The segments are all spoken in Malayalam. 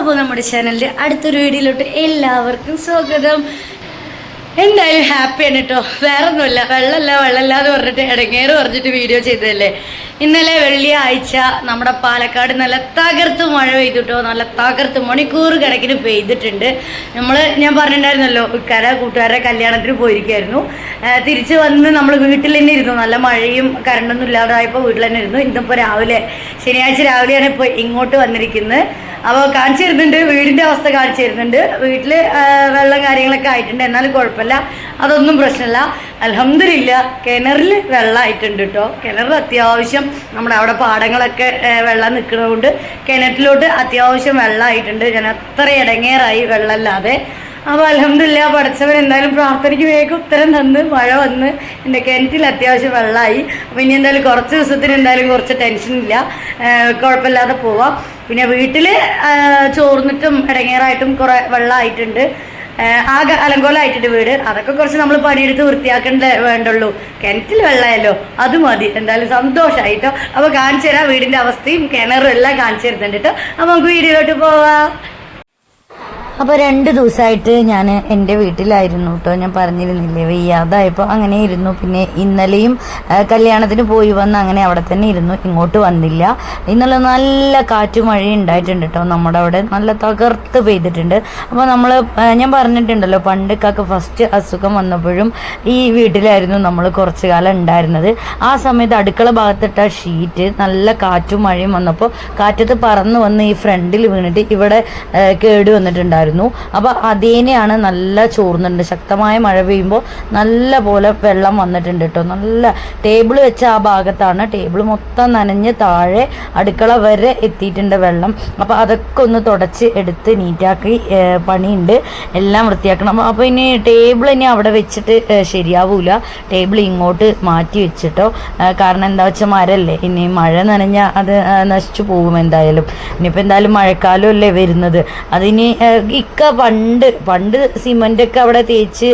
അപ്പോൾ നമ്മുടെ ചാനലിന്റെ അടുത്തൊരു വീഡിയോയിലോട്ട് എല്ലാവർക്കും സ്വാഗതം. എന്തായാലും ഹാപ്പിയാണ് കേട്ടോ വേറെ ഒന്നുമില്ല വെള്ളമല്ല വെള്ളമല്ല എന്ന് പറഞ്ഞിട്ട് ഇടങ്ങേറ് പറഞ്ഞിട്ട് വീഡിയോ ചെയ്തതല്ലേ? ഇന്നലെ വെള്ളിയാഴ്ച നമ്മുടെ പാലക്കാട് നല്ല തകർത്ത് മഴ പെയ്തിട്ടോ നല്ല തകർത്ത് മണിക്കൂർ കണക്കിന് പെയ്തിട്ടുണ്ട്. നമ്മൾ ഞാൻ പറഞ്ഞിട്ടുണ്ടായിരുന്നല്ലോ ഇക്കര കൂട്ടുകാരുടെ കല്യാണത്തിന് പോയിരിക്കുമായിരുന്നു തിരിച്ച് വന്ന് നമ്മൾ വീട്ടിൽ തന്നെ ഇരുന്നു. നല്ല മഴയും കറണ്ടൊന്നും ഇല്ലാതായപ്പോൾ വീട്ടിൽ തന്നെ ഇരുന്നു. ഇന്നിപ്പോൾ രാവിലെ ശനിയാഴ്ച രാവിലെയാണ് ഇപ്പോൾ ഇങ്ങോട്ട് വന്നിരിക്കുന്നത്. അപ്പോൾ കാണിച്ചു തരുന്നുണ്ട് വീടിന്റെ അവസ്ഥ കാണിച്ചു തരുന്നുണ്ട് വീട്ടിൽ വെള്ളം കാര്യങ്ങളൊക്കെ ആയിട്ടുണ്ട്. എന്നാലും കുഴപ്പമില്ല. അതൊന്നും പ്രശ്നമില്ല. അലഹമില്ല കിണറിൽ വെള്ളമായിട്ടുണ്ട് കേട്ടോ കിണറിൽ അത്യാവശ്യം നമ്മുടെ അവിടെ പാടങ്ങളൊക്കെ വെള്ളം നിൽക്കുന്നതുകൊണ്ട് കിണറ്റിലോട്ട് അത്യാവശ്യം വെള്ളമായിട്ടുണ്ട്. ഞാൻ അത്ര ഇടങ്ങേറായി വെള്ളമില്ലാതെ. അപ്പോൾ അലഹമില്ല പഠിച്ചവൻ എന്തായാലും പ്രാർത്ഥനയ്ക്ക് വേഗം ഉത്തരം തന്ന് മഴ വന്ന് എന്റെ കിണറ്റിൽ അത്യാവശ്യം വെള്ളമായി. അപ്പോൾ ഇനി എന്തായാലും കുറച്ച് ദിവസത്തിന് എന്തായാലും കുറച്ച് ടെൻഷനില്ല. കുഴപ്പമില്ലാതെ പോവാം. പിന്നെ വീട്ടിൽ ചോർന്നിട്ടും ഇടങ്ങേറായിട്ടും കുറേ വെള്ളമായിട്ടുണ്ട് ആകെ അലങ്കോലമായിട്ടുണ്ട് വീട്. അതൊക്കെ കുറച്ച് നമ്മൾ പണിയെടുത്ത് വൃത്തിയാക്കേണ്ട വേണ്ടുള്ളൂ. കിണറ്റിൽ വെള്ളമല്ലോ അത് മതി. എന്തായാലും സന്തോഷമായിട്ടോ അപ്പോൾ കാണിച്ചു തരാം വീടിന്റെ അവസ്ഥയും കിണറും എല്ലാം കാണിച്ചു തരുന്നുണ്ട് കേട്ടോ അപ്പോൾ നമുക്ക് വീഡിയോയിലോട്ട് പോവാം. അപ്പോൾ രണ്ട് ദിവസമായിട്ട് ഞാൻ എന്റെ വീട്ടിലായിരുന്നു കേട്ടോ ഞാൻ പറഞ്ഞിരുന്നില്ലേ വയ്യാതായപ്പോൾ അങ്ങനെ ഇരുന്നു. പിന്നെ ഇന്നലെയും കല്യാണത്തിന് പോയി വന്ന് അങ്ങനെ അവിടെ തന്നെ ഇരുന്നു. ഇങ്ങോട്ട് വന്നില്ല. ഇന്നലെ നല്ല കാറ്റും മഴയും ഉണ്ടായിട്ടുണ്ട് കേട്ടോ നമ്മുടെ അവിടെ നല്ല തകർത്ത് പെയ്തിട്ടുണ്ട്. അപ്പോൾ നമ്മൾ ഞാൻ പറഞ്ഞിട്ടുണ്ടല്ലോ പണ്ടൊക്കെ ഫസ്റ്റ് അസുഖം വന്നപ്പോഴും ഈ വീട്ടിലായിരുന്നു നമ്മൾ കുറച്ച് കാലം ഉണ്ടായിരുന്നത്. ആ സമയത്ത് അടുക്കള ഭാഗത്തിട്ട ഷീറ്റ് നല്ല കാറ്റും മഴയും വന്നപ്പോൾ കാറ്റത്ത് പറന്ന് വന്ന് ഈ ഫ്രണ്ടിൽ വീണിട്ട് ഇവിടെ കേട് വന്നിട്ടുണ്ടായിരുന്നു. അപ്പോൾ അതേനെയാണ് നല്ല ചോർന്നുണ്ട് ശക്തമായ മഴ പെയ്യുമ്പോൾ നല്ല പോലെ വെള്ളം വന്നിട്ടുണ്ട് കേട്ടോ നല്ല ടേബിൾ വെച്ച ആ ഭാഗത്താണ് ടേബിൾ മൊത്തം നനഞ്ഞ് താഴെ അടുക്കള വരെ എത്തിയിട്ടുണ്ട് വെള്ളം. അപ്പോൾ അതൊക്കെ ഒന്ന് തുടച്ച് എടുത്ത് നീറ്റാക്കി പണിയുണ്ട്. എല്ലാം വൃത്തിയാക്കണം. അപ്പോൾ ഇനി ടേബിൾ ഇനി അവിടെ വെച്ചിട്ട് ശരിയാവൂല. ടേബിൾ ഇങ്ങോട്ട് മാറ്റി വെച്ചിട്ടോ. കാരണം എന്താ വെച്ചാൽ മരല്ലേ. ഇനി മഴ നനഞ്ഞാൽ അത് നശിച്ചു പോകും എന്തായാലും. ഇനിയിപ്പോൾ എന്തായാലും മഴക്കാലം അല്ലേ വരുന്നത്. അതിന് ഇക്ക പണ്ട് പണ്ട് ഒക്കെ അവിടെ തേച്ച്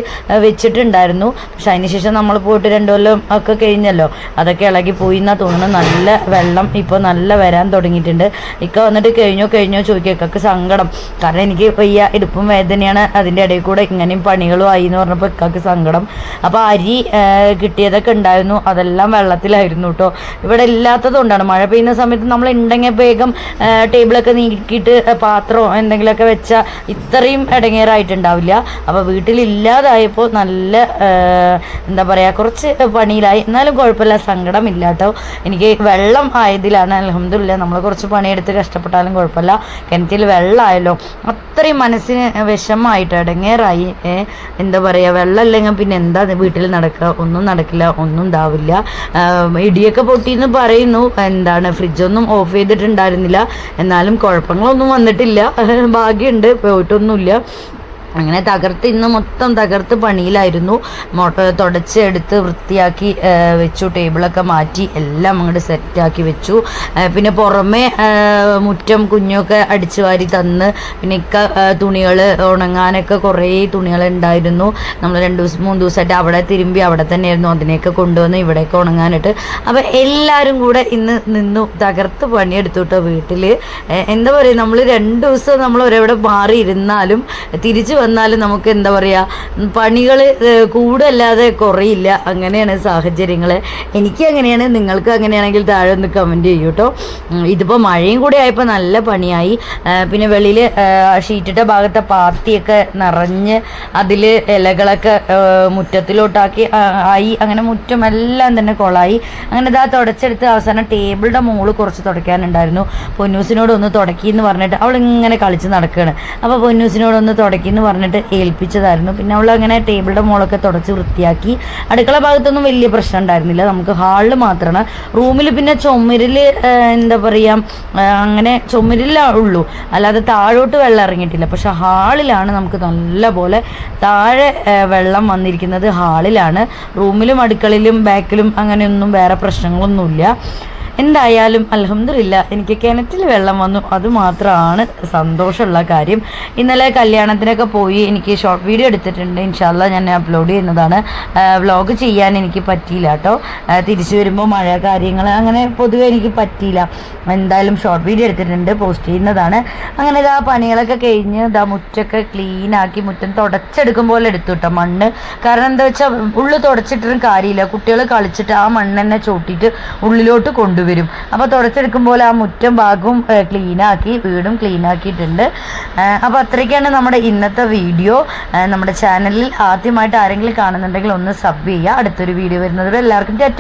വെച്ചിട്ടുണ്ടായിരുന്നു. പക്ഷെ അതിന് ശേഷം നമ്മൾ പോയിട്ട് രണ്ടു കൊല്ലം ഒക്കെ കഴിഞ്ഞല്ലോ. അതൊക്കെ ഇളകി പോയി എന്നാ തോന്നുന്നു. നല്ല വെള്ളം ഇപ്പോൾ നല്ല വരാൻ തുടങ്ങിയിട്ടുണ്ട്. ഇക്ക വന്നിട്ട് കഴിഞ്ഞോ കഴിഞ്ഞോ ചോദിക്കുക ഇക്കൊക്കെ സങ്കടം. കാരണം എനിക്ക് വയ്യ. ഇടുപ്പും വേദനയാണ്. അതിന്റെ ഇടയിൽ കൂടെ ഇങ്ങനെയും പണികളും ആയി എന്ന് പറഞ്ഞപ്പോൾ ഇക്കക്ക് സങ്കടം. അപ്പോൾ അരി കിട്ടിയതൊക്കെ ഉണ്ടായിരുന്നു. അതെല്ലാം വെള്ളത്തിലായിരുന്നു കേട്ടോ. ഇവിടെ ഇല്ലാത്തതുകൊണ്ടാണ് മഴ പെയ്യുന്ന സമയത്ത് നമ്മൾ ഉണ്ടെങ്കിൽ വേഗം ടേബിളൊക്കെ നീക്കിയിട്ട് പാത്രമോ എന്തെങ്കിലുമൊക്കെ വെച്ചാൽ ഇത്രയും ഇടങ്ങേറായിട്ടുണ്ടാവില്ല. അപ്പോൾ വീട്ടിലില്ലാതായപ്പോൾ നല്ല എന്താ പറയുക കുറച്ച് പണിയിലായി. എന്നാലും കുഴപ്പമില്ല സങ്കടമില്ല കേട്ടോ എനിക്ക് വെള്ളം ആയതിലാണ് അലഹമില്ല നമ്മൾ കുറച്ച് പണിയെടുത്ത് കഷ്ടപ്പെട്ടാലും കുഴപ്പമില്ല. കിണറ്റിൽ വെള്ളമായല്ലോ. അത്രയും മനസ്സിന് വിഷമമായിട്ട് ഇടങ്ങേറായി. എന്താ പറയുക വെള്ളം ഇല്ലെങ്കിൽ പിന്നെ എന്താ വീട്ടിൽ നടക്കുക? ഒന്നും നടക്കില്ല ഒന്നും ഉണ്ടാവില്ല ഇടിയൊക്കെ പൊട്ടിയെന്ന് പറയുന്നു. എന്താണ് ഫ്രിഡ്ജൊന്നും ഓഫ് ചെയ്തിട്ടുണ്ടായിരുന്നില്ല. എന്നാലും കുഴപ്പങ്ങളൊന്നും വന്നിട്ടില്ല. ഭാഗ്യമുണ്ട്. പോയിട്ടൊന്നുമില്ല അങ്ങനെ തകർത്ത് ഇന്ന് മൊത്തം തകർത്ത് പണിയിലായിരുന്നു. മൊട്ട തുടച്ചെടുത്ത് വൃത്തിയാക്കി വെച്ചു. ടേബിളൊക്കെ മാറ്റി എല്ലാം അങ്ങോട്ട് സെറ്റാക്കി വെച്ചു. പിന്നെ പുറമെ മുറ്റം കുഞ്ഞൊക്കെ അടിച്ചു വാരി തന്ന്. പിന്നെ ഇക്ക തുണികൾ ഉണങ്ങാനൊക്കെ കുറേ തുണികൾ ഉണ്ടായിരുന്നു നമ്മൾ രണ്ട് ദിവസം മൂന്ന് ദിവസമായിട്ട് അവിടെ തിരുമ്പി അവിടെ തന്നെയായിരുന്നു. അതിനെയൊക്കെ കൊണ്ടുവന്ന് ഇവിടെയൊക്കെ ഉണങ്ങാനായിട്ട്. അപ്പോൾ എല്ലാവരും കൂടെ ഇന്ന് നിന്നു. തകർത്ത് പണിയെടുത്തു കേട്ടോ വീട്ടിൽ എന്താ പറയുക നമ്മൾ രണ്ട് ദിവസം നമ്മൾ ഒരെവിടെ മാറിയിരുന്നാലും തിരിച്ചു വന്നാലും നമുക്ക് എന്താ പറയുക പണികൾ കൂടല്ലാതെ കുറയില്ല. അങ്ങനെയാണ് സാഹചര്യങ്ങൾ എനിക്ക് അങ്ങനെയാണ് നിങ്ങൾക്ക് അങ്ങനെയാണെങ്കിൽ താഴെ ഒന്ന് കമന്റ് ചെയ്യൂ കേട്ടോ ഇതിപ്പോൾ മഴയും കൂടെ ആയപ്പോൾ നല്ല പണിയായി. പിന്നെ വെളിയിൽ ഷീറ്റിട്ട ഭാഗത്തെ പാത്തിയൊക്കെ നിറഞ്ഞ് അതിൽ ഇലകളൊക്കെ മുറ്റത്തിലോട്ടാക്കി ആയി. അങ്ങനെ മുറ്റം എല്ലാം തന്നെ കൊളായി. അങ്ങനെ ഇതാ തുടച്ചെടുത്ത് അവസാനം ടേബിളിന്റെ മുകളിൽ കുറച്ച് തുടയ്ക്കാനുണ്ടായിരുന്നു. പൊന്നൂസിനോട് ഒന്ന് തുടക്കി എന്ന് പറഞ്ഞിട്ട് അവൾ ഇങ്ങനെ കളിച്ച് നടക്കുകയാണ് അപ്പോൾ പൊന്നൂസിനോട് ഒന്ന് തുടക്കി എന്ന് പറഞ്ഞിട്ട് ഏൽപ്പിച്ചതായിരുന്നു. പിന്നെ അവൾ അങ്ങനെ ടേബിളുടെ മുകളൊക്കെ തുടച്ച് വൃത്തിയാക്കി. അടുക്കള ഭാഗത്തൊന്നും വലിയ പ്രശ്നം ഉണ്ടായിരുന്നില്ല. നമുക്ക് ഹാളിൽ മാത്രമാണ്. റൂമിൽ പിന്നെ ചുമരിൽ എന്താ പറയുക അങ്ങനെ ചുമരിലുള്ളൂ അല്ലാതെ താഴോട്ട് വെള്ളം ഇറങ്ങിയിട്ടില്ല. പക്ഷെ ഹാളിലാണ് നമുക്ക് നല്ല പോലെ താഴെ വെള്ളം വന്നിരിക്കുന്നത് ഹാളിലാണ്. റൂമിലും അടുക്കളയിലും ബാക്കിലും അങ്ങനെയൊന്നും വേറെ പ്രശ്നങ്ങളൊന്നുമില്ല. എന്തായാലും അലഹമില്ല എനിക്ക് കിണറ്റിൽ വെള്ളം വന്നു. അത് മാത്രമാണ് സന്തോഷമുള്ള കാര്യം. ഇന്നലെ കല്യാണത്തിനൊക്കെ പോയി എനിക്ക് ഷോർട്ട് വീഡിയോ എടുത്തിട്ടുണ്ട്. ഇൻഷാല്ല ഞാൻ അപ്ലോഡ് ചെയ്യുന്നതാണ്. വ്ളോഗ് ചെയ്യാൻ എനിക്ക് പറ്റിയില്ല കേട്ടോ. തിരിച്ചു വരുമ്പോൾ മഴ കാര്യങ്ങൾ അങ്ങനെ പൊതുവെ എനിക്ക് പറ്റിയില്ല. എന്തായാലും ഷോർട്ട് വീഡിയോ എടുത്തിട്ടുണ്ട് പോസ്റ്റ് ചെയ്യുന്നതാണ്. അങ്ങനെ ഇതാ പണികളൊക്കെ കഴിഞ്ഞ് ഇതാ മുറ്റൊക്കെ ക്ലീൻ ആക്കി മുറ്റം തുടച്ചെടുക്കും പോലെ എടുത്തു കേട്ടോ മണ്ണ്. കാരണം എന്താ വെച്ചാൽ ഉള്ളു തുടച്ചിട്ടും കാര്യമില്ല. കുട്ടികൾ കളിച്ചിട്ട് ആ മണ്ണ് തന്നെ ഉള്ളിലോട്ട് ഉള്ളിലോട്ട് കൊണ്ടുവരും അപ്പോൾ തുടച്ചെടുക്കുമ്പോൾ ആ മുറ്റം ഭാഗവും ക്ലീൻ ആക്കി വീടും ക്ലീൻ ആക്കിയിട്ടുണ്ട്. അപ്പോൾ അത്രയ്ക്കാണ് നമ്മുടെ ഇന്നത്തെ വീഡിയോ. നമ്മുടെ ചാനലിൽ ആദ്യമായിട്ട് ആരെങ്കിലും കാണുന്നുണ്ടെങ്കിൽ ഒന്ന് സബ് ചെയ്യുക. അടുത്തൊരു വീഡിയോ വരുന്നത് എല്ലാവർക്കും